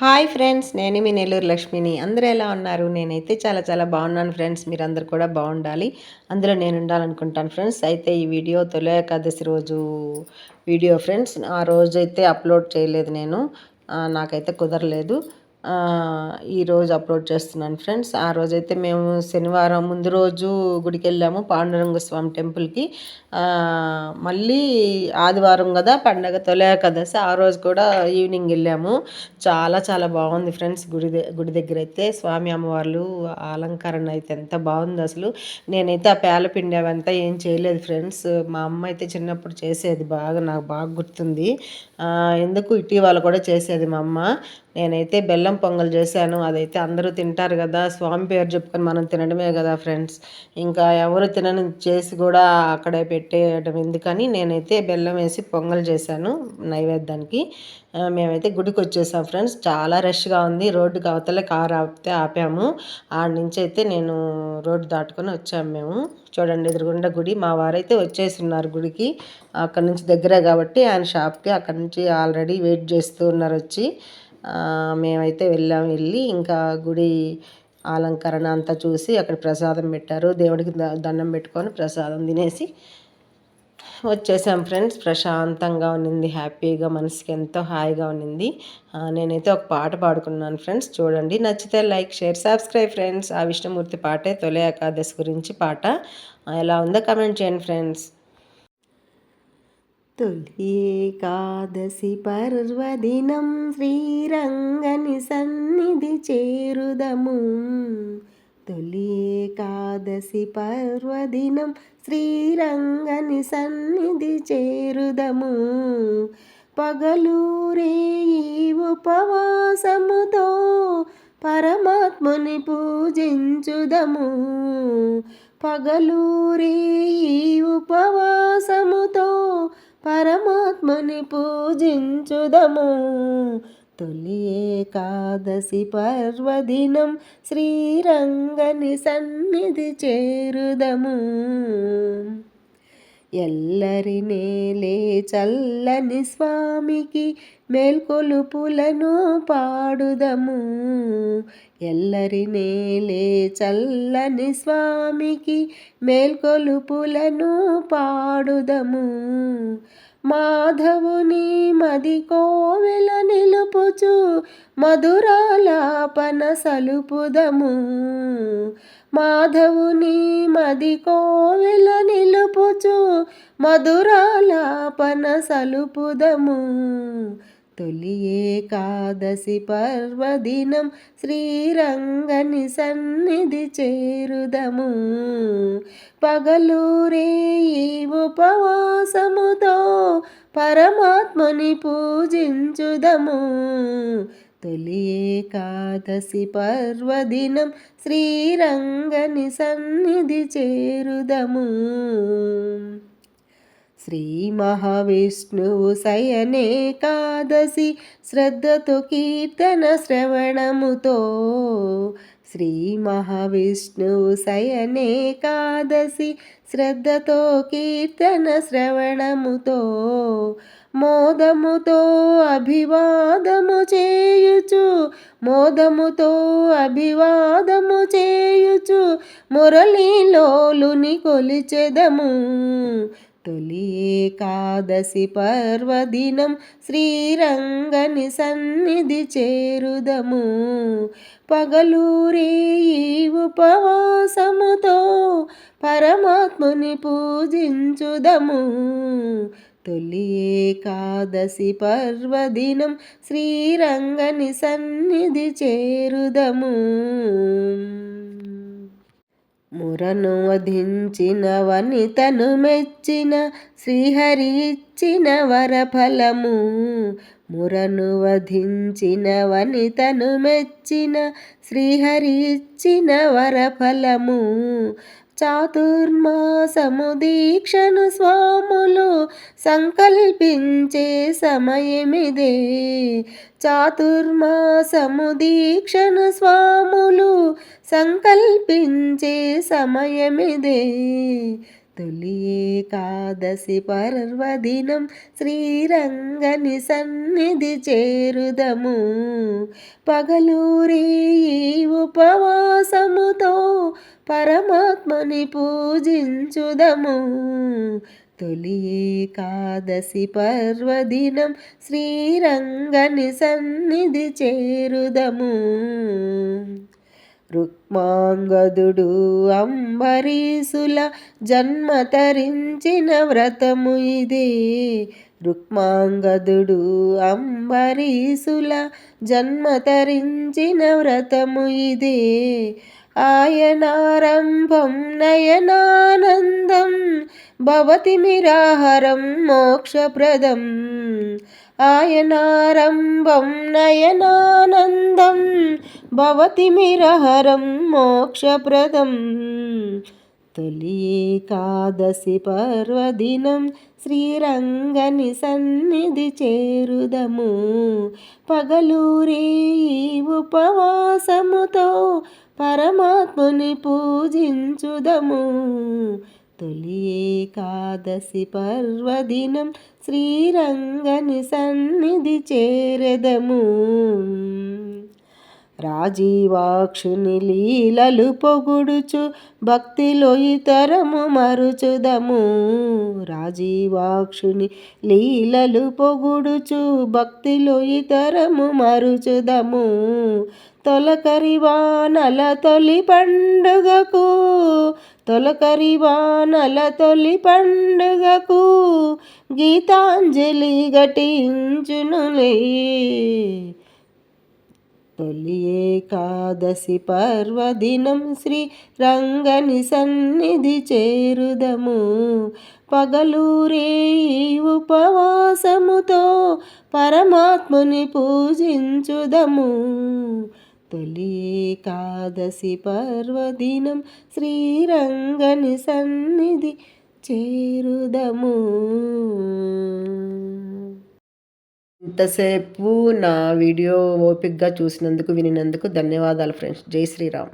Hi friends నేను మీ నెల్లూరు లక్ష్మిని. అందరూ ఎలా ఉన్నారు? నేనైతే చాలా చాలా బాగున్నాను ఫ్రెండ్స్. మీరందరూ కూడా బాగుండాలి. అందులో నేను ఉండాలనుకుంటాను ఫ్రెండ్స్. అయితే ఈ వీడియో తొలి ఏకాదశి రోజు వీడియో ఫ్రెండ్స్. ఆ రోజు అయితే అప్లోడ్ చేయలేదు నేను. నాకైతే కుదరలేదు. ఈరోజు అప్లోడ్ చేస్తున్నాను ఫ్రెండ్స్. ఆ రోజైతే మేము శనివారం ముందు రోజు గుడికి వెళ్ళాము పాండురంగ స్వామి టెంపుల్కి. మళ్ళీ ఆదివారం కదా పండగ తొలే కదా ఆ రోజు కూడా ఈవినింగ్ వెళ్ళాము. చాలా చాలా బాగుంది ఫ్రెండ్స్ గుడి గుడి దగ్గర అయితే స్వామి అమ్మవార్లు అలంకరణ అయితే ఎంత బాగుంది అసలు. నేనైతే ఆ పేలపిండి అవంతా ఏం చేయలేదు ఫ్రెండ్స్. మా అమ్మ అయితే చిన్నప్పుడు చేసేది బాగా నాకు బాగా గుర్తుంది. ఎందుకు ఇటీవల కూడా చేసేది మా అమ్మ. నేనైతే బెల్లం పొంగల్ చేశాను అదైతే అందరూ తింటారు కదా. స్వామి పేరు చెప్పుకొని మనం తినడమే కదా ఫ్రెండ్స్. ఇంకా ఎవరు తినని చేసి కూడా అక్కడే పెట్టేయడం ఎందుకని నేనైతే బెల్లం వేసి పొంగల్ చేశాను నైవేద్యానికి. మేమైతే గుడికి వచ్చేసాం ఫ్రెండ్స్. చాలా రష్గా ఉంది. రోడ్డుకి అవతలే కారు ఆపితే ఆపాము. ఆడ నుంచి అయితే నేను రోడ్డు దాటుకొని వచ్చాము మేము. చూడండి ఎదురుగుండా గుడి. మా వారైతే వచ్చేసి ఉన్నారు గుడికి. అక్కడ నుంచి దగ్గరే కాబట్టి ఆయన షాప్కి అక్కడ నుంచి ఆల్రెడీ వెయిట్ చేస్తూ ఉన్నారు వచ్చి. మేమైతే వెళ్ళాం వెళ్ళి ఇంకా గుడి అలంకరణ అంతా చూసి అక్కడ ప్రసాదం పెట్టారు. దేవుడికి దండం పెట్టుకొని ప్రసాదం తినేసి వచ్చేసాం ఫ్రెండ్స్. ప్రశాంతంగా ఉన్నింది హ్యాపీగా మనసుకి ఎంతో హాయిగా ఉన్నింది. నేనైతే ఒక పాట పాడుకున్నాను ఫ్రెండ్స్ చూడండి. నచ్చితే లైక్ షేర్ సబ్స్క్రైబ్ ఫ్రెండ్స్. ఆ విష్ణుమూర్తి పాటే తొలి ఏకాదశి గురించి పాట. ఎలా ఉందో కమెంట్ చేయండి ఫ్రెండ్స్. తొలి ఏకాదశి పర్వదినం శ్రీరంగని సన్నిధి చేరుదము. తొలి ఏకాదశి పర్వదినం శ్రీరంగని సన్నిధి చేరుదము. పగలూరే ఉపవాసముతో పరమాత్ముని పూజించుదము. పగలూరే ఈ ఉపవాసముతో పరమాత్మని పూజించుదము. తొలి ఏకాదశి పర్వదినం శ్రీరంగని సన్నిధి చేరుదము. ఎల్లరి నేలే చల్లని స్వామికి మేల్కొలుపులను పాడుదము. ఎల్లరి నేలే చల్లని స్వామికి మేల్కొలుపులను పాడుదము. మాధవుని మది కోవెల నిలుపుచు మధురాలాపన సలుపుదము. మాధవుని మది కోవెల నిలుపుచు మధురాలాపన సలుపుదము. తొలి ఏకాదశి పర్వదినం శ్రీరంగని సన్నిధి చేరుదము. పగలూరే ఉపవాసముతో పరమాత్మని పూజించుదము. తొలి ఏకాదశి పర్వదినం శ్రీరంగని సన్నిధి చేరుదము. శ్రీ మహావిష్ణువు శయనేకాదశి శ్రద్ధతో కీర్తన శ్రవణముతో. శ్రీ మహావిష్ణువు శయనేకాదశి శ్రద్ధతో కీర్తన శ్రవణముతో. మోదముతో అభివాదము చేయుచు మోదముతో అభివాదము చేయుచు మురళీలోలుని కొలిచెదము. ఏకాదశి పర్వదినం శ్రీరంగని సన్నిధి చేరుదము. పగలూరే ఈ ఉపవాసముతో పరమాత్ముని పూజించుదము. తొలి ఏకాదశి పర్వదినం శ్రీరంగని సన్నిధి చేరుదము. మురను వధించిన వనితను మెచ్చిన శ్రీహరి ఇచ్చిన వరఫలము. మురను వధించిన వనితను మెచ్చిన శ్రీహరి ఇచ్చిన వరఫలము. చాతుర్మాసము దీక్షను స్వాములు సంకల్పించే సమయమిదే. చాతుర్మాసము దీక్షను స్వాములు సంకల్పించే సమయమిదే. తొలి ఏకాదశి పర్వదినం శ్రీరంగని సన్నిధి చేరుదము. పగలూరి ఉపవాసముతో పరమాత్మని పూజించుదము. తొలి ఏకాదశి పర్వదినం శ్రీరంగని సన్నిధి చేరుదము. రుక్మాంగదుడు అంబరీసుల జన్మ తరించిన వ్రతము ఇది. రుక్మాంగదుడు అంబరీసుల జన్మ తరించిన వ్రతము ఇది. ఆయనారంభం నయనానందం భవతి మిరాహరం మోక్షప్రదం. ఆయనారంభం నయనానందం భవతి మిరహరం మోక్షప్రదం. తొలి ఏకాదశి పర్వదినం శ్రీరంగని సన్నిధి చేరుదము. పగలూరే ఉపవాసముతో పరమాత్ముని పూజించుదము. తొలి ఏకాదశి పర్వదినం శ్రీరంగని సన్నిధి చేరదము. రాజీవాక్షుని లీలలు పొగుడుచు భక్తిలో ఇతరము మరుచుదము. రాజీవాక్షుని లీలలు పొగుడుచు భక్తిలో ఇతరము మరుచుదము. తొలకరివానల తొలి పండుగకు తొలకరివానల తొలి పండుగకు గీతాంజలి ఘటించునులే. తొలి ఏకాదశి పర్వదినం శ్రీ రంగని సన్నిధి చేరుదము. పగలూరే ఉపవాసముతో పరమాత్ముని పూజించుదము. తొలి ఏకాదశి పర్వదినం శ్రీరంగని సన్నిధి చేరుదము. ఇంతసేపు నా వీడియో ఓపిక్గా చూసినందుకు వినినందుకు ధన్యవాదాలు ఫ్రెండ్స్. జై శ్రీరామ్.